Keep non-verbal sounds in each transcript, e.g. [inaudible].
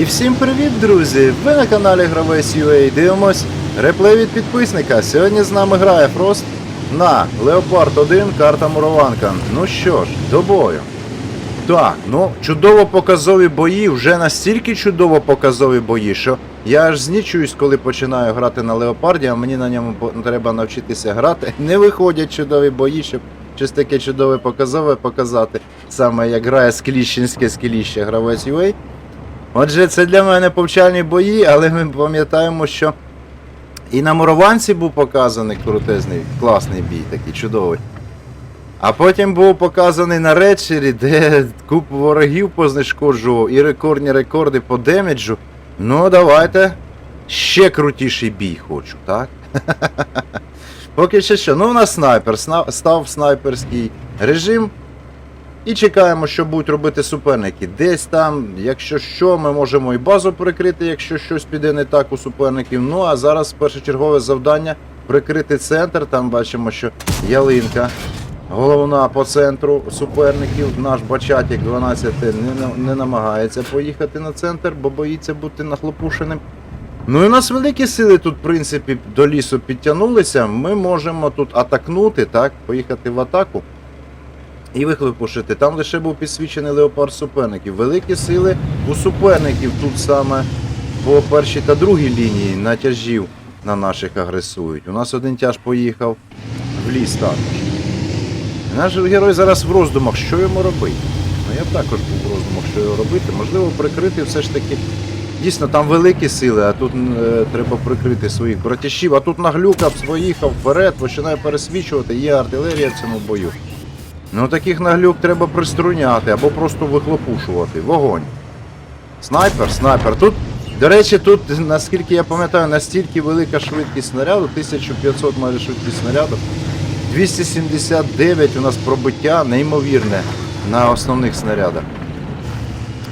І всім привіт, друзі! Ви на каналі Гравець UA. Дивимось реплей від підписника. Сьогодні з нами грає Фрост на Леопард 1, карта Мурованка. Ну що ж, до бою. Так, ну чудово показові бої, вже настільки чудово показові бої, що я аж знічуюсь, коли починаю грати на Леопарді, а мені на ньому треба навчитися грати. [laughs] Не виходять чудові бої, щоб щось таке чудове показове показати. Саме як грає Скліщенське Скліще гравець UA. Отже, це для мене повчальні бої, але ми пам'ятаємо, що і на Мурованці був показаний крутезний, класний бій, такий чудовий. А потім був показаний на речері, де купу ворогів познешкоджував і рекордні рекорди по демеджу. Ну, давайте ще крутіший бій хочу, так? [laughs] Поки що що. Ну, у нас снайпер, став снайперський режим. І чекаємо, що будуть робити суперники. Десь там, якщо що, ми можемо і базу прикрити, якщо щось піде не так у суперників. Ну а зараз першочергове завдання прикрити центр. Там бачимо, що ялинка. Головна по центру суперників. Наш Бачатік 12 не, не намагається поїхати на центр, бо боїться бути нахлопушеним. Ну і у нас великі сили тут, в принципі, до лісу підтягнулися. Ми можемо тут атакнути, так, поїхати в атаку і вихлопушити. Там лише був підсвічений леопард суперників. Великі сили у суперників тут саме по першій та другій лінії натяжів на наших агресують. У нас один тяж поїхав в ліс також. Наш герой зараз в роздумах, що йому робити. Ну я б також був в роздумах, що його робити. Можливо, прикрити все ж таки. Дійсно, там великі сили, а тут е, треба прикрити своїх братішів. А тут наглюкав, поїхав вперед, починає пересвічувати, є артилерія в цьому бою. Ну таких наглюк треба приструняти або просто вихлопушувати. Вогонь. Снайпер, снайпер. Тут, до речі, тут, наскільки я пам'ятаю, настільки велика швидкість снаряду, 1500 майже швидкість снаряду. 279 у нас пробиття, неймовірне на основних снарядах.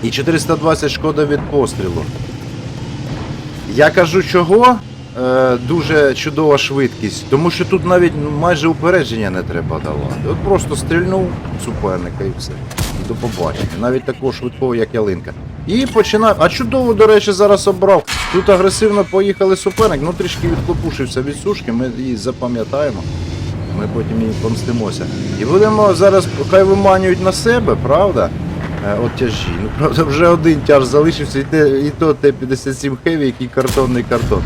І 420 шкода від пострілу. Я кажу, чого дуже чудова швидкість, тому що тут навіть майже упередження не треба давати. От просто стрільнув суперника і все. До побачення. Навіть такого швидкого, як ялинка. І починає. А чудово, до речі, зараз обрав. Тут агресивно поїхали суперник, ну трішки відклопушився від сушки, ми її запам'ятаємо. Ми потім її помстимося. І будемо зараз, хай виманюють на себе, правда? Е, От тяжі. Ну, правда, вже один тяж залишився, і, те, і то Т-57 Heavy, який картонний картон.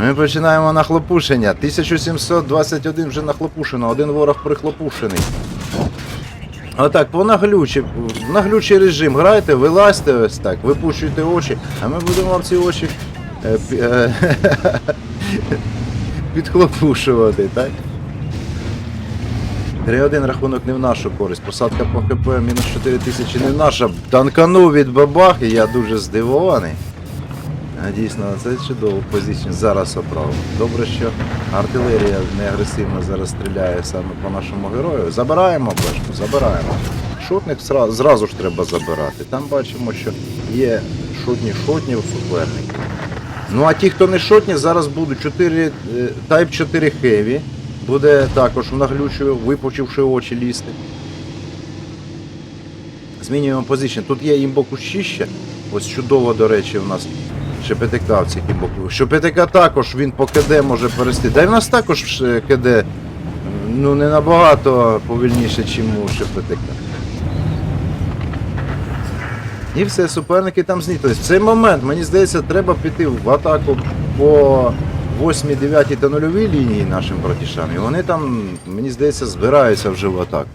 Ми починаємо нахлопушення. 1721 вже нахлопушено, один ворог прихлопушений. Отак, по наглючі, наглючий режим грайте, вилазьте ось так, випущуйте очі, а ми будемо вам ці очі е, е, [laughs] підхлопушувати, так? 3-1 рахунок не в нашу користь. Посадка по ХП мінус 4 тисячі не наша. Танканув від бабахи, я дуже здивований. Дійсно, це чудово позицію зараз обрав. Добре, що артилерія не агресивно зараз стріляє саме по нашому герою. Забираємо бешку, забираємо. Шотник зразу, ж треба забирати. Там бачимо, що є шотні шотні у суперників. Ну а ті, хто не шотні, зараз будуть 4, е, Type 4 Heavy. Буде також наглючою, випучивши очі лізти. Змінюємо позицію. Тут є імбокущище. Ось чудово, до речі, у нас Цих імбоку. ШПТК також він по КД може перейти. Да й в нас також е, КД ну, не набагато повільніше, ніж у ШПТК. І все, суперники там знітились. В цей момент, мені здається, треба піти в атаку по 8, 9 та 0 лінії нашим братішам. І вони там, мені здається, збираються вже в атаку.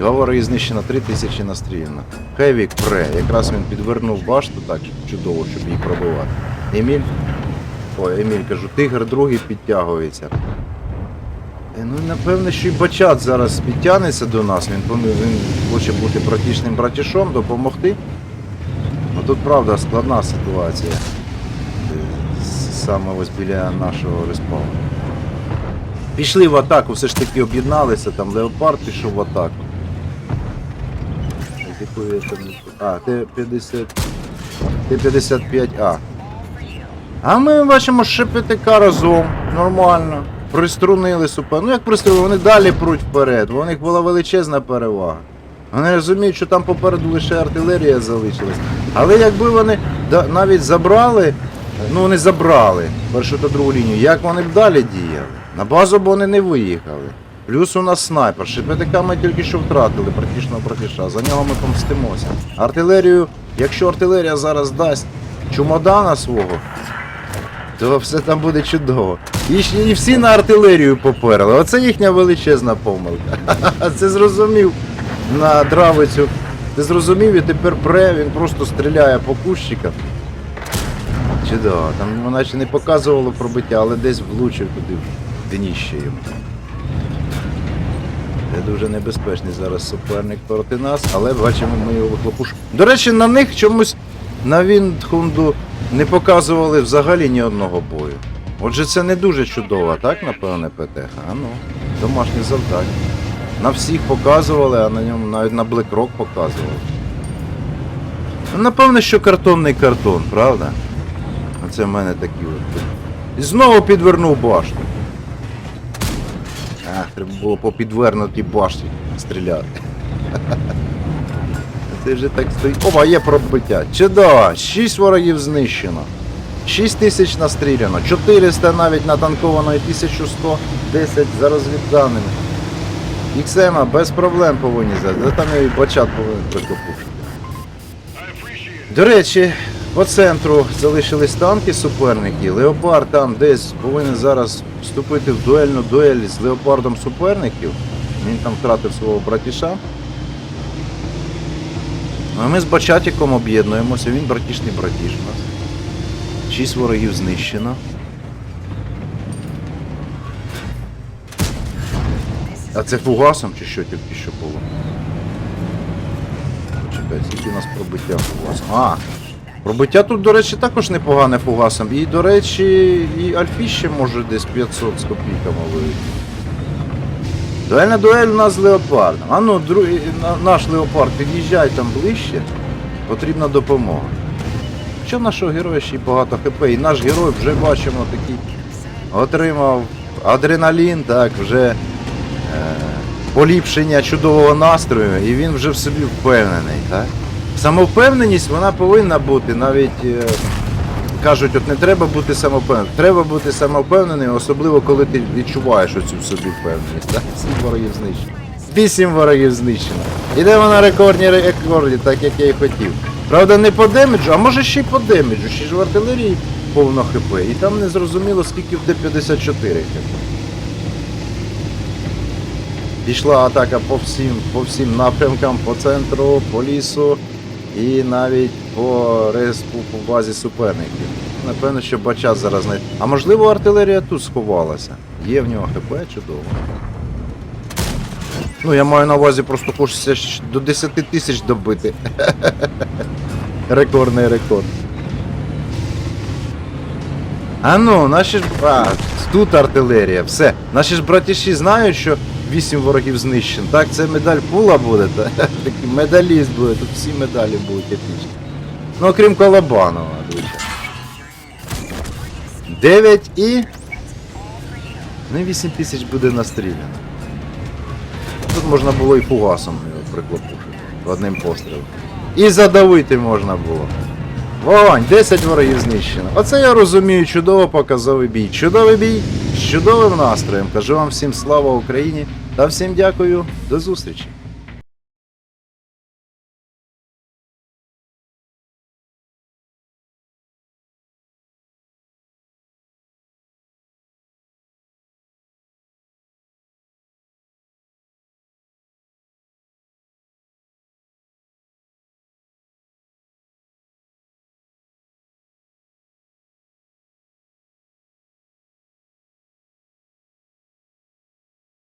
Два вороги знищено, 3 тисячі настріляно. Хевік пре. Якраз він підвернув башту так чудово, щоб її пробивати. Еміль. Ой, Еміль кажу, тигр другий підтягується. Е, Ну, напевне, що і бачат зараз підтягнеться до нас. Він, він хоче бути практичним братішом, допомогти. Ну тут правда складна ситуація. Е, Саме ось біля нашого респауну. Пішли в атаку, все ж таки об'єдналися, там Леопард пішов в атаку. Яку я там А, Т-50. Т-55А. А ми бачимо ШПТК разом, нормально. Приструнили супер. Ну як приструнили, вони далі пруть вперед. У них була величезна перевага. Вони розуміють, що там попереду лише артилерія залишилась. Але якби вони навіть забрали, ну не забрали першу та другу лінію, як вони б далі діяли? На базу б вони не виїхали. Плюс у нас снайпер. ШПТК ми тільки що втратили практично братіша. За нього ми помстимося. Артилерію, якщо артилерія зараз дасть чумодана свого, то все там буде чудово. І, і всі на артилерію поперли. Оце їхня величезна помилка. [laughs] Це зрозумів на дравицю. Ти зрозумів і тепер пре, він просто стріляє по кущикам. Чудово, там вона ще не показувало пробиття, але десь влучив туди в дніще йому. Це дуже небезпечний зараз суперник проти нас, але бачимо, ми його вихлопушимо. До речі, на них чомусь на Віндхунду не показували взагалі ні одного бою. Отже, це не дуже чудово, так, напевне, ПТХ? А ну, домашнє завдання. На всіх показували, а на ньому навіть на BlackRock показували. Напевне, що картонний картон, правда? Оце в мене такі от. І знову підвернув башту. Ах, треба було по підвернутій башті стріляти. [laughs] Це вже так стоїть. Опа, є пробиття. Чудово! 6 ворогів знищено. 6 тисяч настріляно, 400 навіть натанковано і 1110 за розвідданими. Іксема без проблем повинні. Та там і бачат повинен прикопушити. До речі, по центру залишились танки суперники. Леопард там десь повинен зараз вступити в дуельну дуель з леопардом суперників. Він там втратив свого братіша. Ну, а ми з Бачатіком об'єднуємося, він братішний братіш у нас. Шість ворогів знищено. А це фугасом чи що тільки що було? Чекай, скільки у нас пробиття фугасом. А! Пробиття тут, до речі, також непогане фугасом. І, до речі, і Альфіще може десь 500 з копійками вийти. Дуельна дуель у нас з леопардом. А ну, другий, наш леопард, під'їжджай там ближче. Потрібна допомога. Що нашого героя ще й багато хп, і наш герой вже бачимо такий отримав адреналін, так, вже е, поліпшення чудового настрою, і він вже в собі впевнений. Так? Самовпевненість вона повинна бути, навіть е, кажуть, от не треба бути самовпевненим. Треба бути самовпевненим, особливо коли ти відчуваєш оцю в собі впевненість. Так? Сім ворогів знищено. Вісім ворогів знищено. Ідемо на рекордні рекорді, так як я і хотів. Правда, не по демеджу, а може ще й по демеджу, ще ж в артилерії повно хп. І там не зрозуміло, скільки в Д-54 хп. Пішла атака по всім, по всім напрямкам, по центру, по лісу і навіть по респу по базі суперників. Напевно, що бачат зараз не. А можливо артилерія тут сховалася. Є в нього ХП чудово. Ну, я маю на увазі, просто хочеться до 10 тисяч добити. [laughs] Рекордний рекорд. А ну, наші ж. А, тут артилерія, все. Наші ж братіші знають, що 8 ворогів знищено. Так, це медаль пула буде, та? [laughs] медаліст буде, тут всі медалі будуть епічні. Ну, окрім Колобанова, звичайно. 9 і. Ну, 8 тисяч буде настріляно. Тут можна було і фугасом його приклопушити одним пострілом. І задавити можна було. Вогонь, 10 ворогів знищено. Оце я розумію, чудово показовий бій. Чудовий бій з чудовим настроєм. Кажу вам всім слава Україні та всім дякую. До зустрічі.